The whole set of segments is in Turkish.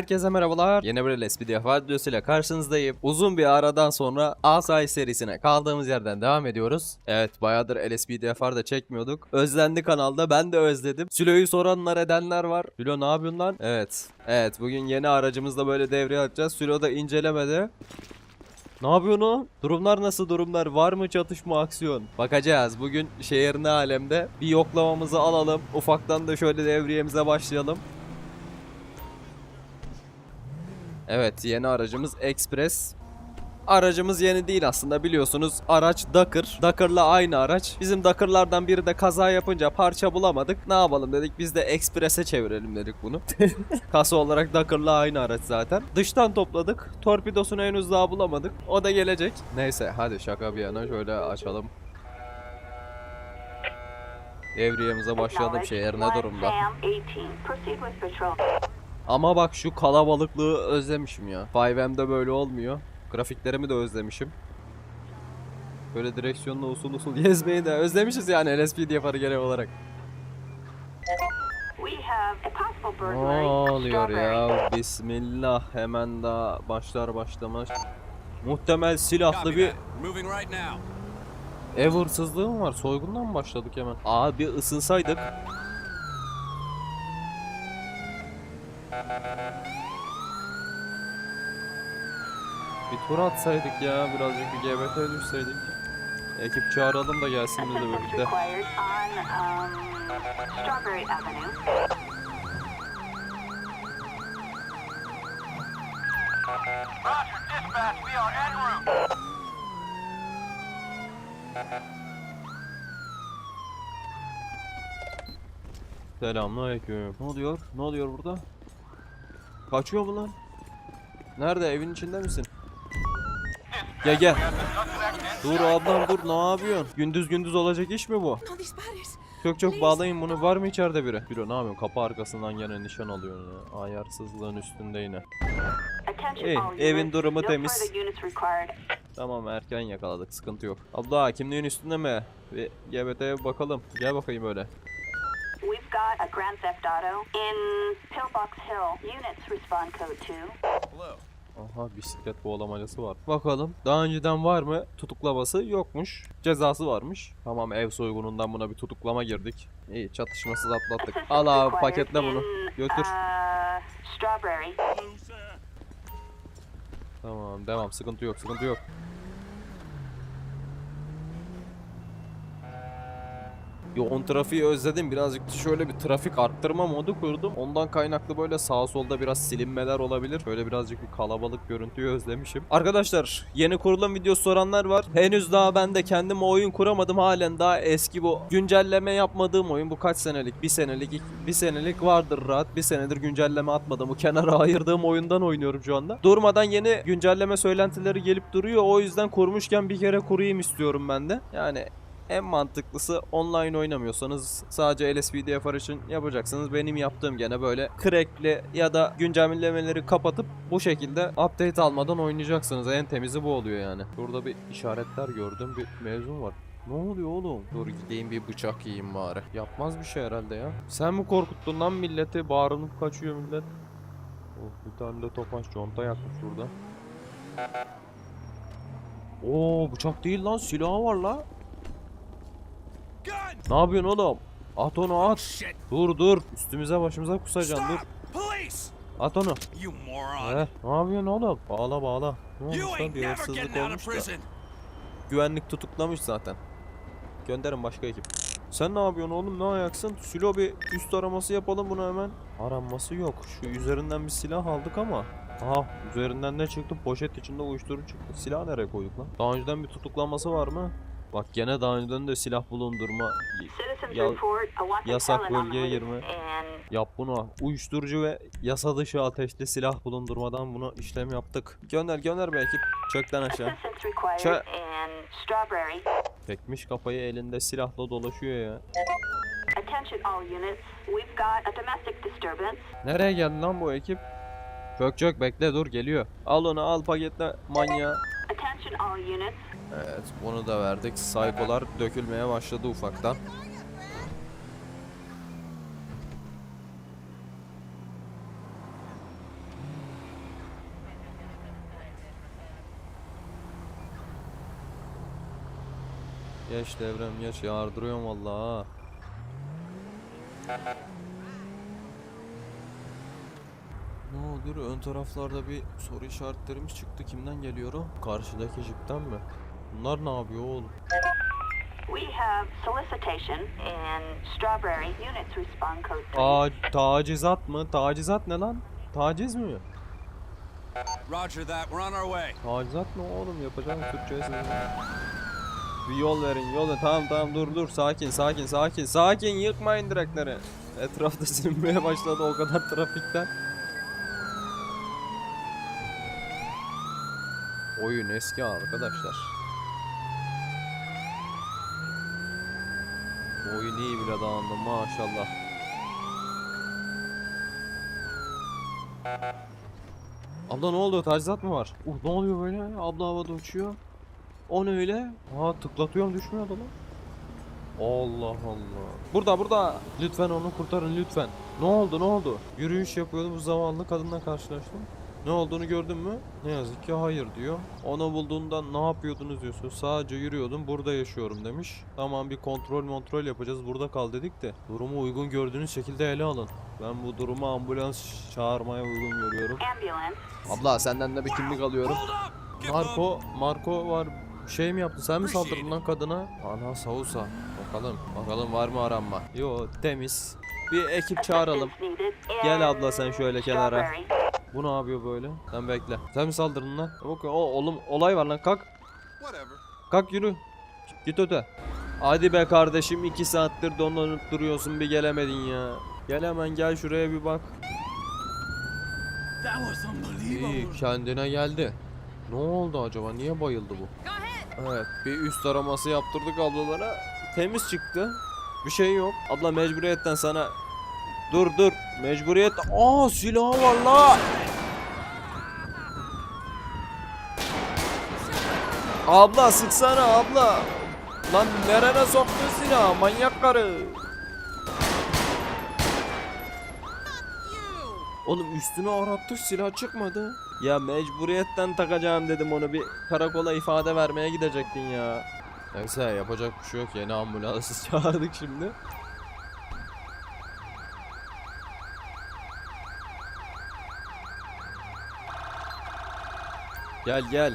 Herkese merhabalar. Yeni bir LSPD videosuyla karşınızdayım. Uzun bir aradan sonra Asayiş serisine kaldığımız yerden devam ediyoruz. Evet bayağıdır LSPD da çekmiyorduk. Özlendi kanalda ben de özledim. Sülo'yu soranlar edenler var. Sülo ne yapıyorsun lan? Evet. Evet bugün yeni aracımızla böyle devreye atacağız. Sülo da incelemede. Ne yapıyorsun o? Durumlar nasıl durumlar? Var mı çatışma aksiyon? Bakacağız. Bugün şehir ne alemde? Bir yoklamamızı alalım. Ufaktan da şöyle devriyemize başlayalım. Evet yeni aracımız Express. Aracımız yeni değil aslında biliyorsunuz. Araç Dakar. Dakar'la aynı araç. Bizim Dakar'lardan biri de kaza yapınca parça bulamadık. Ne yapalım dedik biz de Express'e çevirelim dedik bunu. Kasa olarak Dakar'la aynı araç zaten. Dıştan topladık. Torpidosunu henüz daha bulamadık. O da gelecek. Neyse hadi şaka bir yana şöyle açalım. Devriyemize başlayalım şehir ne durumda? Ama bak şu kalabalıklığı özlemişim ya. 5M'de böyle olmuyor. Grafiklerimi de özlemişim. Böyle direksiyonla usul usul gezmeyi de özlemişiz yani LSPD yaparı genel olarak. Ne oluyor ya? Bismillah hemen daha başlar başlamaz. Muhtemel silahlı bir ev hırsızlığı mı var? Soygundan mı başladık hemen? Aa bir ısınsaydık. Bir tur atsaydık ya birazcık bir GBT düşseydik. Ekip çağıralım da gelsin bizle birlikte. required on um, Strawberry Avenue. Roger, dispatch, we are en route. Selamünaleyküm. Ne oluyor? Ne oluyor burada? Kaçıyor mu lan? Nerede? Evin içinde misin? Gel gel. Dur ablam dur ne yapıyorsun? Gündüz gündüz olacak iş mi bu? Çok çok bağlayın bunu. Var mı içeride biri? Biro ne yapıyorsun? Kapı arkasından gene nişan alıyorsun ya. Ayarsızlığın üstünde yine. All evin durumu temiz. Tamam erken yakaladık. Sıkıntı yok. Abla kimliğin üstünde mi? Bir GBT'ye bakalım. Gel bakayım böyle. We've got a Grand Theft Auto in Pillbox Hill. Units respond code 2. Hello. Aha bisiklet boğlamacası var. Bakalım. Daha önceden var mı? Tutuklaması yokmuş. Cezası varmış. Tamam ev soygunundan buna bir tutuklama girdik. İyi çatışmasız atlattık. Al abi paketle bunu. Götür. Uh. Tamam devam sıkıntı yok sıkıntı yok. Yoğun trafiği özledim. Birazcık şöyle bir trafik arttırma modu kurdum. Ondan kaynaklı böyle sağ solda biraz silinmeler olabilir. Böyle birazcık bir kalabalık görüntüyü özlemişim. Arkadaşlar yeni kurulan videosu soranlar var. Henüz daha ben de kendime oyun kuramadım. Halen daha eski bu güncelleme yapmadığım oyun. Bu kaç senelik? Bir senelik, bir senelik vardır rahat. Bir senedir güncelleme atmadım. Bu kenara ayırdığım oyundan oynuyorum şu anda. Durmadan yeni güncelleme söylentileri gelip duruyor. O yüzden kurmuşken bir kere kurayım istiyorum ben de. Yani en mantıklısı online oynamıyorsanız sadece LSPDFR için yapacaksınız. Benim yaptığım gene böyle crackli ya da güncellemeleri kapatıp bu şekilde update almadan oynayacaksınız. En temizi bu oluyor yani. Burada bir işaretler gördüm. Bir mevzum var. Ne oluyor oğlum? Dur gideyim bir bıçak yiyeyim bari. Yapmaz bir şey herhalde ya. Sen mi korkuttun lan milleti? Bağırınıp kaçıyor millet. Oh, bir tane de topaç conta yakmış burada. Oo bıçak değil lan silahı var la. Ne yapıyorsun oğlum? At onu at. Dur dur. Üstümüze başımıza kusacaksın dur. At onu. You moron! He, ne yapıyorsun oğlum? Bağla bağla. Ne olmuş lan bir hırsızlık olmuş da. Güvenlik tutuklamış zaten. Gönderin başka ekip. Sen ne yapıyorsun oğlum ne ayaksın? Sülo bir üst araması yapalım bunu hemen. Aranması yok. Şu üzerinden bir silah aldık ama. Aha üzerinden ne çıktı? Poşet içinde uyuşturucu çıktı. Silah nereye koyduk lan? Daha önceden bir tutuklaması var mı? Bak gene daha önceden de silah bulundurma. Ya- yasak bölgeye girme. Yap bunu. Uyuşturucu ve yasa dışı ateşli silah bulundurmadan bunu işlem yaptık. Gönder gönder belki. Çökten aşağı. assistance required Ç- in Strawberry. Tekmiş kafayı elinde silahla dolaşıyor ya. Nereye geldi lan bu ekip? Çök çök bekle dur geliyor. Al onu al paketle manyağı. Attention all units. Evet bunu da verdik. Saykolar dökülmeye başladı ufaktan. Geç devrem geç yardırıyorum vallahi ha. Ne olur ön taraflarda bir soru işaretlerimiz çıktı. Kimden geliyor o? Karşıdaki jipten mi? Bunlar ne yapıyor oğlum? We have solicitation in Strawberry. Units respond code 3. Ta tacizat mı? Tacizat ne lan? Taciz mi? Roger that. We're on our way. Tacizat ne oğlum? Yapacağım Türkçe Bir yol verin, yol verin. Tamam tamam dur dur. Sakin sakin sakin. Sakin yıkmayın direkleri. Etrafta silinmeye başladı o kadar trafikten. Oyun eski arkadaşlar. Oyun iyi bile dağındı maşallah. Abla ne oldu? Tacizat mı var? Uh ne oluyor böyle? Abla havada uçuyor. O ne öyle? Ha tıklatıyorum düşmüyor da lan. Allah Allah. Burada burada. Lütfen onu kurtarın lütfen. Ne oldu ne oldu? Yürüyüş yapıyordu bu zavallı kadınla karşılaştım. Ne olduğunu gördün mü? Ne yazık ki hayır diyor. Onu bulduğundan ne yapıyordunuz diyorsun. Sadece yürüyordum burada yaşıyorum demiş. Tamam bir kontrol kontrol yapacağız burada kal dedik de. Durumu uygun gördüğünüz şekilde ele alın. Ben bu durumu ambulans çağırmaya uygun görüyorum. Abla senden de bir kimlik alıyorum. Marco. Marco var. Şey mi yaptın? Sen mi saldırdın lan kadına? Ana Sausa. Bakalım. Bakalım var mı aranma? Yo temiz. Bir ekip çağıralım. Gel abla sen şöyle kenara. Bu ne yapıyor böyle? Sen bekle. Sen mi saldırdın lan? Bak o oğlum olay var lan kalk. Kalk yürü. Git öte. Hadi be kardeşim iki saattir donlanıp duruyorsun bir gelemedin ya. Gel hemen gel şuraya bir bak. İyi kendine geldi. Ne oldu acaba? Niye bayıldı bu? Evet bir üst araması yaptırdık ablalara. Temiz çıktı. Bir şey yok. Abla mecburiyetten sana... Dur dur. Mecburiyet... Aa silahı var la. Abla sıksana abla. Lan nerene soktun silahı manyak karı. Oğlum üstünü arattık silah çıkmadı. Ya mecburiyetten takacağım dedim onu bir karakola ifade vermeye gidecektin ya. Neyse yapacak bir şey yok yeni ambulansı çağırdık şimdi. Gel gel.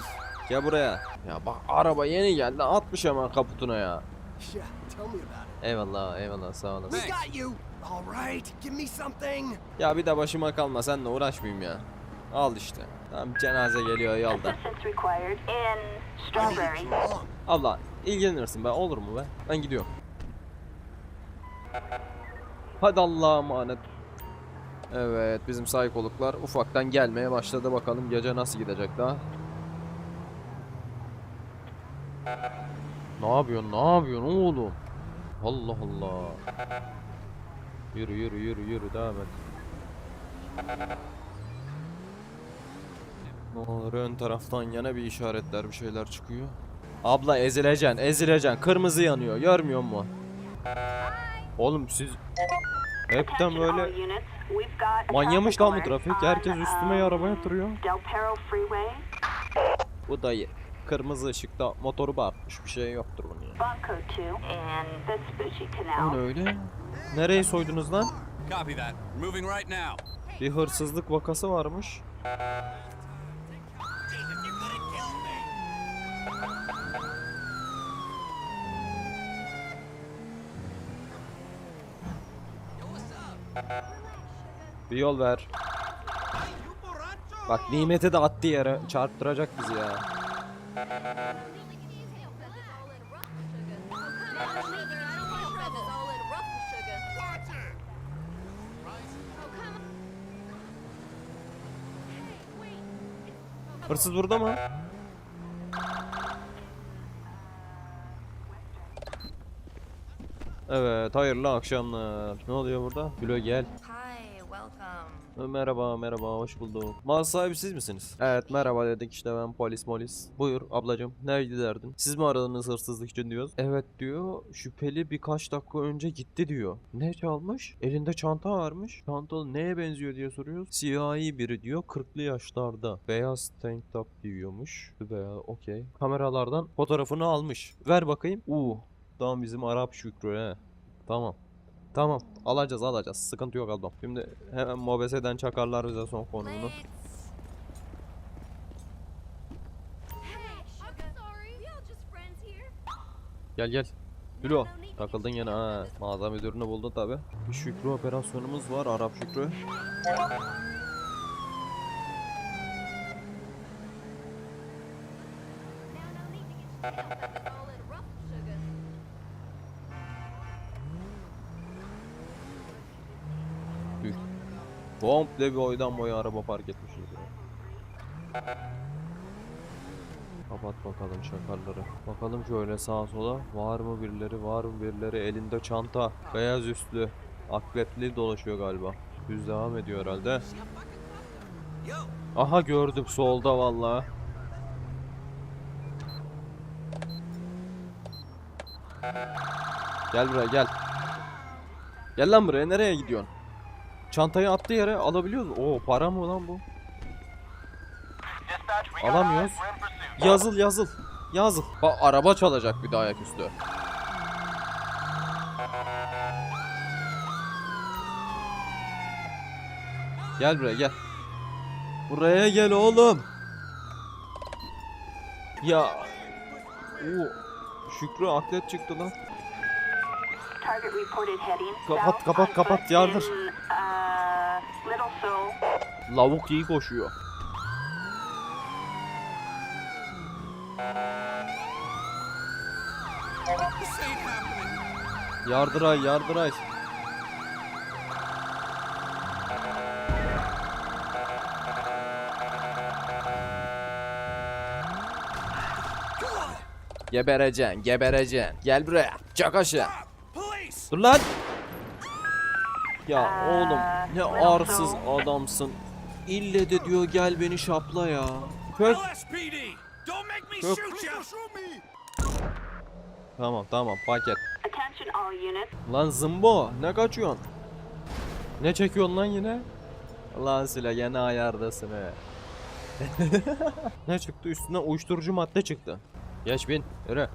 Gel buraya. Ya bak araba yeni geldi atmış hemen kaputuna ya. Eyvallah eyvallah sağ olasın. Ya bir de başıma kalma senle uğraşmayayım ya. Al işte. Tamam cenaze geliyor yolda. Abla ilgilenirsin be olur mu be? Ben gidiyorum. Hadi Allah'a emanet. Evet bizim saykoluklar ufaktan gelmeye başladı bakalım gece nasıl gidecek daha. Ne yapıyorsun ne yapıyorsun oğlum? Allah Allah. Yürü yürü yürü yürü devam et. Ne olur ön taraftan yana bir işaretler bir şeyler çıkıyor. Abla ezileceksin ezileceksin kırmızı yanıyor görmüyor musun? Oğlum siz hepten böyle manyamış lan bu trafik herkes üstüme araba yatırıyor. Del Perro Freeway. Bu dayı kırmızı ışıkta motoru bağırtmış bir şey yoktur bunun ya. Bunko 2 in Vespucci O ne öyle? Nereyi soydunuz lan? Copy that. Moving right now. Bir hırsızlık vakası varmış. Bir yol ver. Bak nimeti de attı yere çarptıracak bizi ya. Hırsız burada mı? Evet, hayırlı akşamlar. Ne oluyor burada? Gülo gel. Merhaba, merhaba, hoş bulduk. Mağaza sahibi siz misiniz? Evet, merhaba dedik işte ben polis molis. Buyur ablacım, neydi derdin? Siz mi aradınız hırsızlık için diyoruz. Evet diyor, şüpheli birkaç dakika önce gitti diyor. Ne çalmış? Elinde çanta varmış. Çanta neye benziyor diye soruyoruz. Siyahi biri diyor, 40'lı yaşlarda. Beyaz tank top giyiyormuş. Beyaz, okey. Kameralardan fotoğrafını almış. Ver bakayım. Uuu, tamam bizim Arap Şükrü he. Tamam. Tamam alacağız alacağız sıkıntı yok ablam. Şimdi hemen mobeseden çakarlar bize son konumunu. Gel gel. Gülo takıldın yine ha. Mağaza müdürünü buldun tabi. Bir Şükrü operasyonumuz var Arap Şükrü. Komple bir oydan boya araba park etmişiz ya. Kapat bakalım çakarları. Bakalım şöyle sağa sola. Var mı birileri? Var mı birileri? Elinde çanta. Beyaz üstlü. Akletli dolaşıyor galiba. Düz devam ediyor herhalde. Aha gördüm solda vallahi. Gel buraya gel. Gel lan buraya nereye gidiyorsun? Çantayı attı yere alabiliyoruz. Oo para mı lan bu? Alamıyoruz. Yazıl yazıl. Yazıl. Bak araba çalacak bir de ayaküstü. Gel buraya gel. Buraya gel oğlum. Ya. Oo. Şükrü aklet çıktı lan. Kapat, kapat, kapat, yardır. uh. Lavuk iyi koşuyor. Yardıray yardıray. Gebereceksin, gebereceksin. Gel buraya. Çak aşağı. Dur lan. Ya oğlum ne arsız adamsın. İlle de diyor gel beni şapla ya. Shoot you! Tamam tamam paket. Lan zımbo ne kaçıyorsun? Ne çekiyorsun lan yine? Lan Süle gene ayardasın he. ne çıktı üstüne uyuşturucu madde çıktı. Geç bin yürü.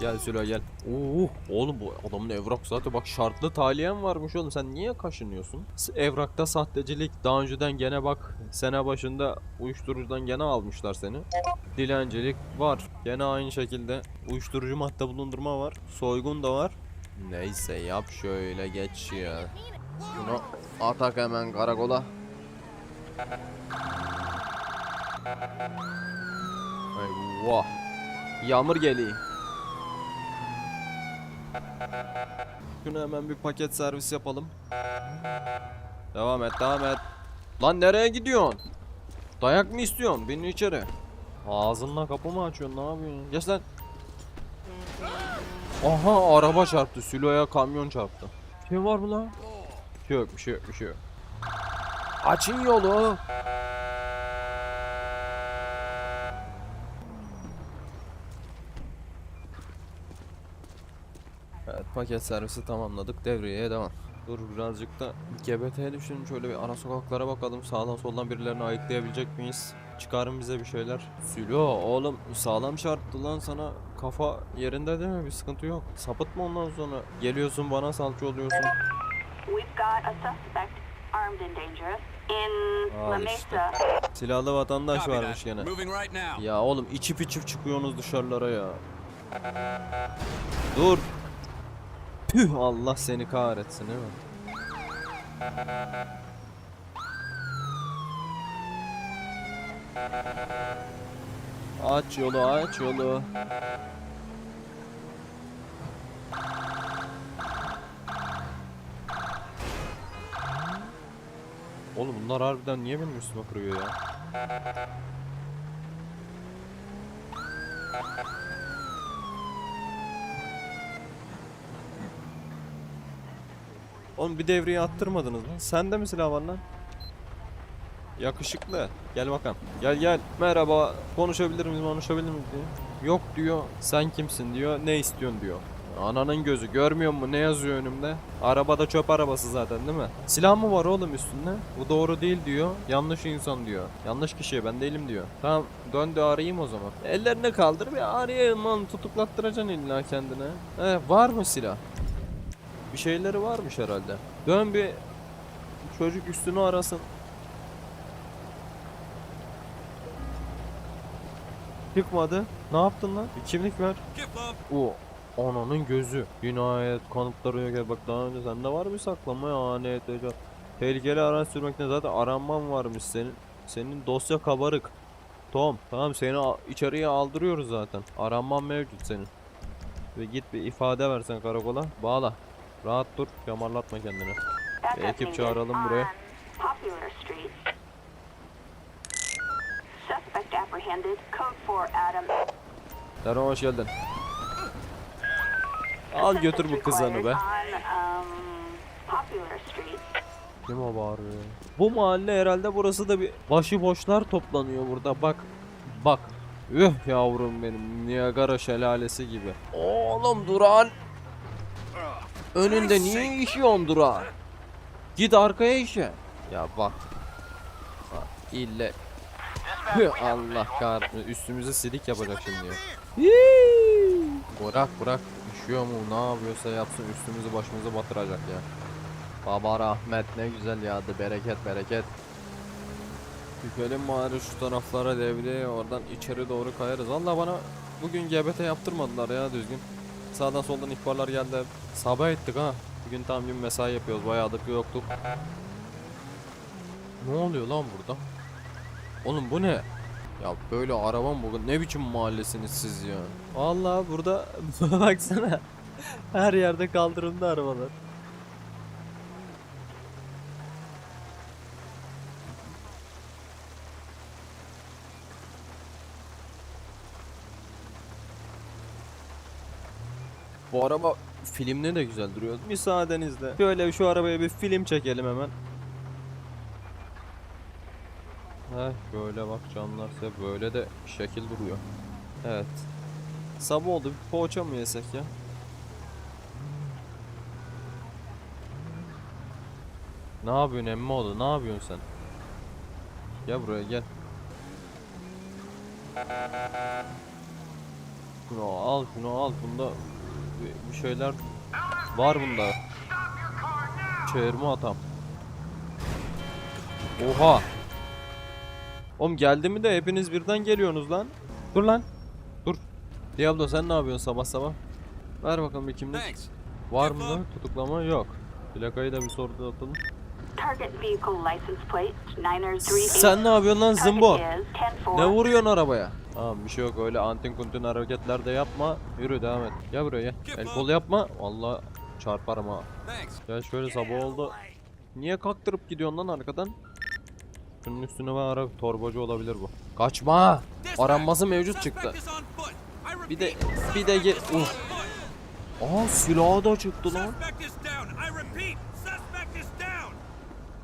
Gel Sülo gel. Oo, oğlum bu adamın evrak zaten bak şartlı taliyen varmış oğlum sen niye kaşınıyorsun? Evrakta sahtecilik daha önceden gene bak sene başında uyuşturucudan gene almışlar seni. Dilencilik var. Gene aynı şekilde uyuşturucu madde bulundurma var. Soygun da var. Neyse yap şöyle geç ya. Şunu atak hemen karakola. Eyvah. Yağmur geliyor. Şunu hemen bir paket servis yapalım. Devam et, devam et. Lan nereye gidiyorsun? Dayak mı istiyorsun? Beni içeri. Ağzınla kapı mı açıyorsun? Ne yapıyorsun? Geç lan. Aha araba çarptı. Sülo'ya kamyon çarptı. Şey var mı lan? Bir şey yok, bir şey yok, bir şey yok. Açın yolu. Paket servisi tamamladık. Devreye devam. Dur birazcık da GBT'ye düşünün. Şöyle bir ara sokaklara bakalım. Sağdan soldan birilerini ayıklayabilecek miyiz? Çıkarın bize bir şeyler. Sülo oğlum sağlam çarptı lan sana. Kafa yerinde değil mi? Bir sıkıntı yok. Sapıtma ondan sonra. Geliyorsun bana salça oluyorsun. Al işte. Silahlı vatandaş varmış gene. Ya oğlum içip içip çıkıyorsunuz dışarılara ya. Dur. Tüh Allah seni kahretsin değil mi? Aç yolu aç yolu. Oğlum bunlar harbiden niye benim üstüme kırıyor ya? Oğlum bir devriye attırmadınız mı? Sende mi silah var lan? Yakışıklı. Gel bakalım. Gel gel. Merhaba. Konuşabilir miyiz? Konuşabilir miyiz diyor. Yok diyor. Sen kimsin diyor. Ne istiyorsun diyor. Ananın gözü görmüyor mu ne yazıyor önümde? Arabada çöp arabası zaten değil mi? Silah mı var oğlum üstünde? Bu doğru değil diyor. Yanlış insan diyor. Yanlış kişiye ben değilim diyor. Tamam dön de arayayım o zaman. Ellerini kaldır bir arayayım lan tutuklattıracaksın illa kendine. He var mı silah? Bir şeyleri varmış herhalde. Dön bir çocuk üstünü arasın. Çıkmadı. Ne yaptın lan? Bir kimlik ver. O ananın gözü. Cinayet kanıtları yok. Bak daha önce sende var mı saklama ya? Ne edeceğim? Tehlikeli araç sürmekte zaten aranman varmış senin. Senin dosya kabarık. Tom tamam seni içeriye aldırıyoruz zaten. Aranman mevcut senin. Ve git bir ifade versen karakola. Bağla. Rahat dur. Yamarlatma kendini. Backup Ekip çağıralım buraya. on Popular Street. Suspect apprehended. Code 4 Adam. Serhan hoş geldin. Al götür bu kızanı be. Um. Kim o bağırıyor? Bu mahalle herhalde burası da bir başıboşlar toplanıyor burada bak. Bak. Üh yavrum benim Niagara şelalesi gibi. Oğlum Duran. Önünde niye işiyorsun Duran? Git arkaya işe. Ya bak. Bak ille. Allah kahretsin üstümüze silik yapacak şimdi ya. Bırak bırak. Üşüyor mu ne yapıyorsa yapsın üstümüzü başımızı batıracak ya. Baba rahmet ne güzel yağdı bereket bereket. Tükelim bari şu taraflara devreye oradan içeri doğru kayarız. Valla bana bugün GBT yaptırmadılar ya düzgün. Sağdan soldan ihbarlar geldi. Sabah ettik ha. Bugün tam gün mesai yapıyoruz bayağıdır yoktuk. Ne oluyor lan burada? Oğlum bu ne? Ya böyle araba mı bu? Ne biçim mahallesiniz siz ya? Vallahi burada baksana. Her yerde kaldırımda arabalar. Bu araba filmde de güzel duruyor. Müsaadenizle. Şöyle şu arabaya bir film çekelim hemen. Heh böyle bak camlar ise böyle de şekil duruyor. Evet. Sabah oldu bir poğaça mı yesek ya? Ne yapıyorsun emmi oğlu ne yapıyorsun sen? Gel buraya gel. Şunu al şunu al bunda bir- şeyler var bunda. Çevirme atam. Oha. Oğlum geldi mi de hepiniz birden geliyorsunuz lan. Dur lan. Dur. Diablo sen ne yapıyorsun sabah sabah? Ver bakalım bir kimlik. Var mı? Tutuklama yok. Plakayı da bir sordu atalım. Target vehicle license plate 903 Sen ne yapıyorsun lan zımbo? Target is 10 Ne vuruyorsun arabaya? Tamam bir şey yok öyle antin kuntin hareketler de yapma. Yürü devam et. Gel buraya gel. El kol yapma. Vallahi çarparım ha. Gel şöyle sabah oldu. Niye kaktırıp gidiyorsun lan arkadan? Şunun üstüne ben ara torbacı olabilir bu. Kaçma! Aranması mevcut çıktı. Bir de bir de ge foot. Aa silahı da çıktı lan.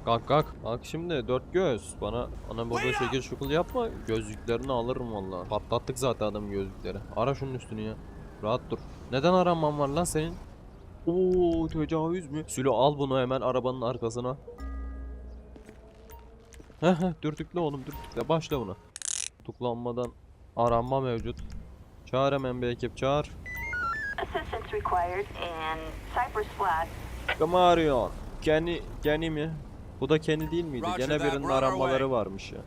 Kalk kalk. Kalk şimdi dört göz. Bana ana baba şekil şukul yapma. Gözlüklerini alırım valla. Patlattık zaten adamın gözlükleri. Ara şunun üstünü ya. Rahat dur. Neden aranman var lan senin? Oo tecavüz mü? Sülo al bunu hemen arabanın arkasına. Heh heh dürtükle oğlum dürtükle başla buna. Tutuklanmadan aranma mevcut. Çağır hemen bir ekip çağır. Assistance required in Cypress Flat. Kim arıyor? Kenny, Kenny mi? Bu da Kenny değil miydi? Roger Gene birinin aranmaları varmış ya.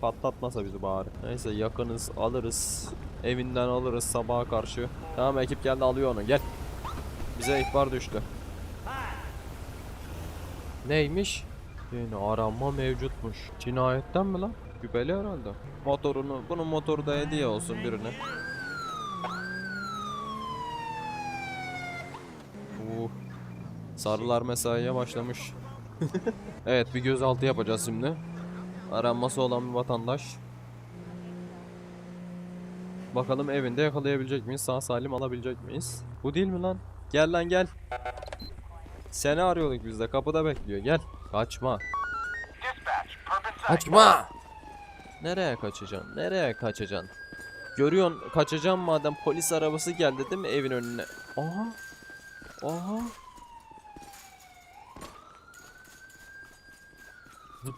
Patlatmasa bizi bari. Neyse yakınız alırız. Evinden alırız sabaha karşı. Tamam ekip geldi alıyor onu gel. Bize ihbar düştü. Neymiş? Yine aranma mevcutmuş. Cinayetten mi lan? Şüpheli herhalde. Motorunu, bunun motoru da hediye olsun birine. Uh. Sarılar mesaiye başlamış. evet bir gözaltı yapacağız şimdi. Aranması olan bir vatandaş. Bakalım evinde yakalayabilecek miyiz? Sağ salim alabilecek miyiz? Bu değil mi lan? Gel lan gel. Seni arıyorduk biz de. Kapıda bekliyor. Gel. Kaçma. Kaçma. Nereye kaçacaksın? Nereye kaçacaksın? Görüyorsun kaçacağım madem polis arabası geldi değil mi evin önüne? Aha. Aha.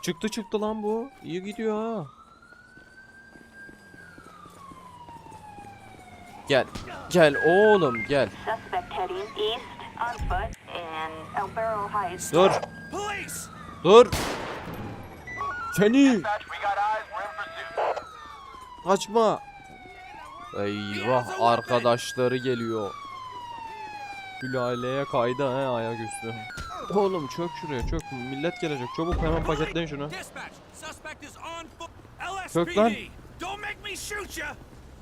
Çıktı çıktı lan bu. İyi gidiyor ha. Gel. Gel oğlum gel. Dur. Dur. Seni. Kaçma. Eyvah arkadaşları geliyor. Gülaleye kaydı he ayaküstü. Oğlum çök şuraya çök. Millet gelecek. Çabuk hemen paketleyin şunu. Çök lan.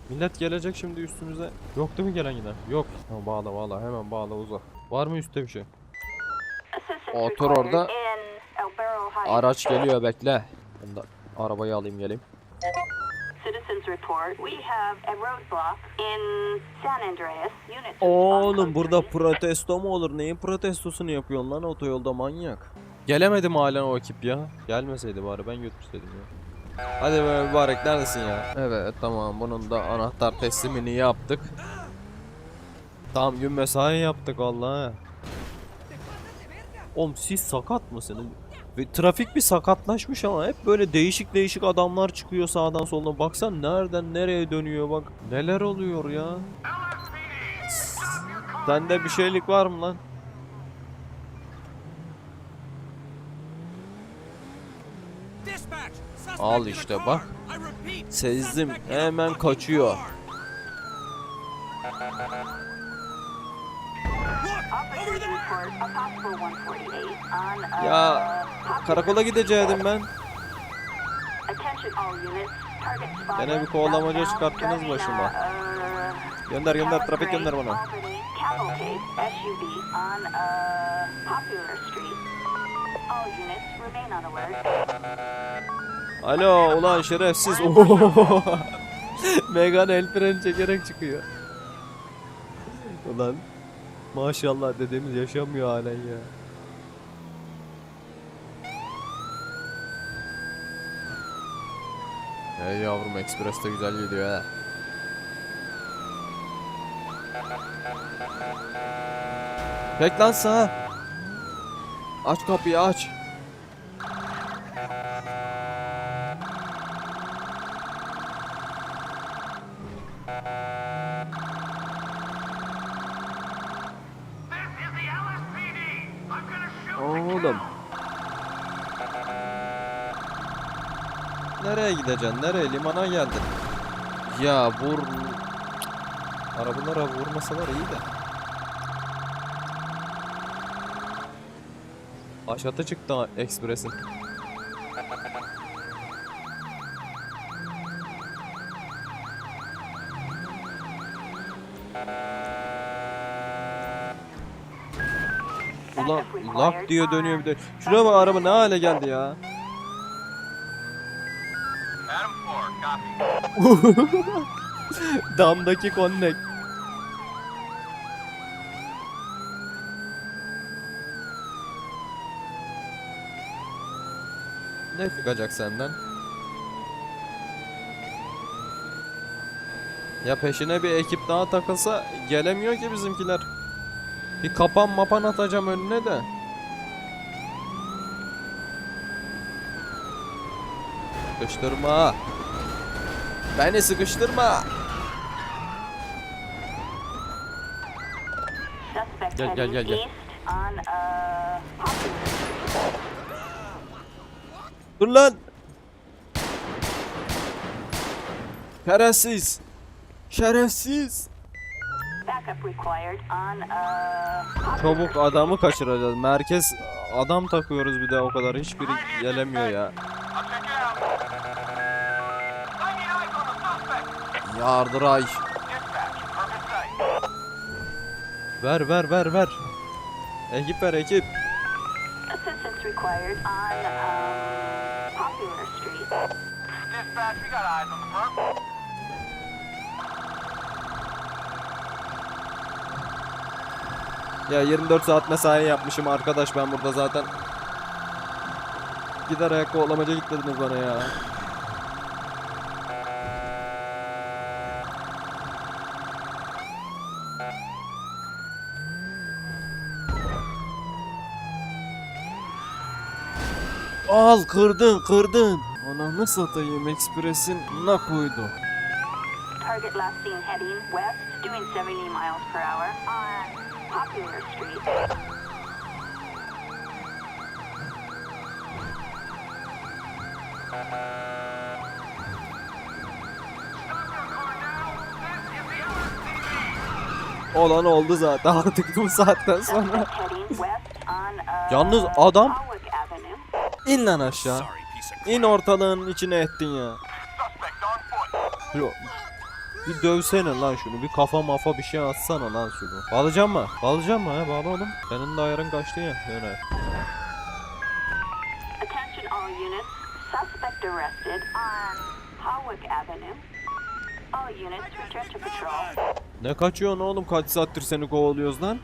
Millet gelecek şimdi üstümüze. Yok değil mi gelen yine? Yok. Ha, bağla bağla hemen bağla uza. Var mı üstte bir şey? Otur orada. Araç geliyor bekle. Ben de arabayı alayım geleyim. Citizens report we have a roadblock in San Andreas. Units Oğlum burada pro protesto mu olur? Neyin protestosunu yapıyorsun lan otoyolda manyak? Gelemedim halen o ekip ya. Gelmeseydi bari ben götürseydim ya. Hadi be mübarek neredesin ya? Evet tamam bunun da anahtar teslimini yaptık. Tam gün mesai yaptık vallahi. Oğlum siz sakat mısınız? Ve trafik bir sakatlaşmış ama hep böyle değişik değişik adamlar çıkıyor sağdan soldan. Baksan nereden nereye dönüyor bak. Neler oluyor ya? Sende bir şeylik var mı lan? Al işte bak. Sezdim, hemen kaçıyor. Ya karakola gidecektim ben. Gene bir kovalamaca çıkarttınız başıma. Gönder gönder trafik gönder bana. Alo ulan şerefsiz. Megan el freni çekerek çıkıyor. Ulan maşallah dediğimiz yaşamıyor halen ya. Hey yavrum Express de güzel gidiyor ha. Pek lan sağa. Aç kapıyı aç. Gideceksin? Nereye? Limana geldin. Ya vur. Arabalara vurmasalar iyi de. Aşağıda çıktı Express'in. Ulan lak diye dönüyor bir de. Şuraya bak araba ne hale geldi ya. Damdaki konnek. Ne çıkacak senden? Ya peşine bir ekip daha takılsa gelemiyor ki bizimkiler. Bir kapan mapan atacağım önüne de. Sıkıştırma. Beni sıkıştırma. Gel, gel, gel, gel. uh. Dur lan. Şerefsiz. Şerefsiz. Uh, Çabuk adamı kaçıracağız. Merkez adam takıyoruz bir de o kadar. Hiçbiri gelemiyor ya. Yardıray. Ver ver ver ver. Ekip ver ekip. Front. Ya 24 saat mesai yapmışım arkadaş ben burada zaten. Gider ayak kovalamaca gitmediniz bana ya. Al kırdın kırdın. Ananı satayım ekspresin ne koydu. Target last seen heading west, doing 70 miles per hour on Popular Street. Olan oldu zaten artık bu saatten sonra. Uh, Yalnız adam. İn lan aşağı. İn ortalığın içine ettin ya. Suspect on foot. Yo. Bir dövsene lan şunu. Bir kafa mafa bir şey atsana lan şunu. Bağlayacağım mı? Bağlayacağım mı ha? Bağla oğlum. Senin de ayarın kaçtı ya. Patrol. Ne kaçıyorsun oğlum? Kaç saattir seni kovalıyoruz lan?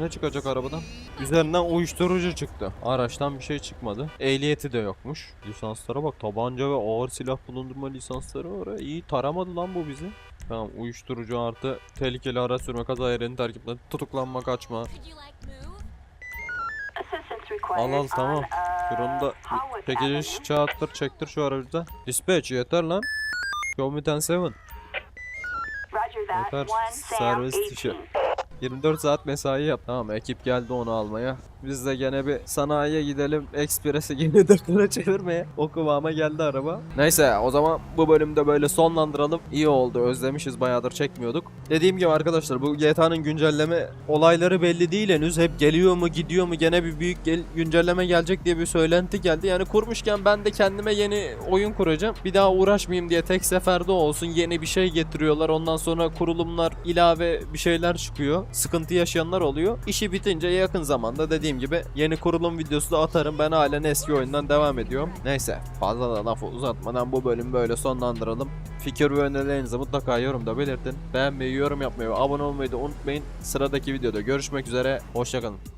Ne çıkacak arabadan? Üzerinden uyuşturucu çıktı. Araçtan bir şey çıkmadı. Ehliyeti de yokmuş. Lisanslara bak. Tabanca ve ağır silah bulundurma lisansları var. İyi taramadı lan bu bizi. Tamam uyuşturucu artı tehlikeli araç sürme kaza yerini terk etme tutuklanma kaçma. Al al tamam. on Şunu da Hawick çekiliş Avenue. çağırttır çektir şu aracı Dispatch yeter lan. Show me 10 7. Roger that. Yeter. One Sam Servis 18. dışı. 24 saat mesai yap. Tamam ekip geldi onu almaya. Biz de gene bir sanayiye gidelim. Express'i yeni dörtlere çevirmeye. O kıvama geldi araba. Neyse o zaman bu bölümde böyle sonlandıralım. İyi oldu özlemişiz bayağıdır çekmiyorduk. Dediğim gibi arkadaşlar bu GTA'nın güncelleme olayları belli değil henüz. Hep geliyor mu gidiyor mu gene bir büyük gel- güncelleme gelecek diye bir söylenti geldi. Yani kurmuşken ben de kendime yeni oyun kuracağım. Bir daha uğraşmayayım diye tek seferde olsun yeni bir şey getiriyorlar. Ondan sonra kurulumlar ilave bir şeyler çıkıyor. Sıkıntı yaşayanlar oluyor. İşi bitince yakın zamanda dediğim gibi yeni kurulum videosu da atarım. Ben halen eski oyundan devam ediyorum. Neyse fazla da lafı uzatmadan bu bölümü böyle sonlandıralım. Fikir ve önerilerinizi mutlaka yorumda belirtin. Beğenmeyi, yorum yapmayı ve abone olmayı da unutmayın. Sıradaki videoda görüşmek üzere. Hoşçakalın.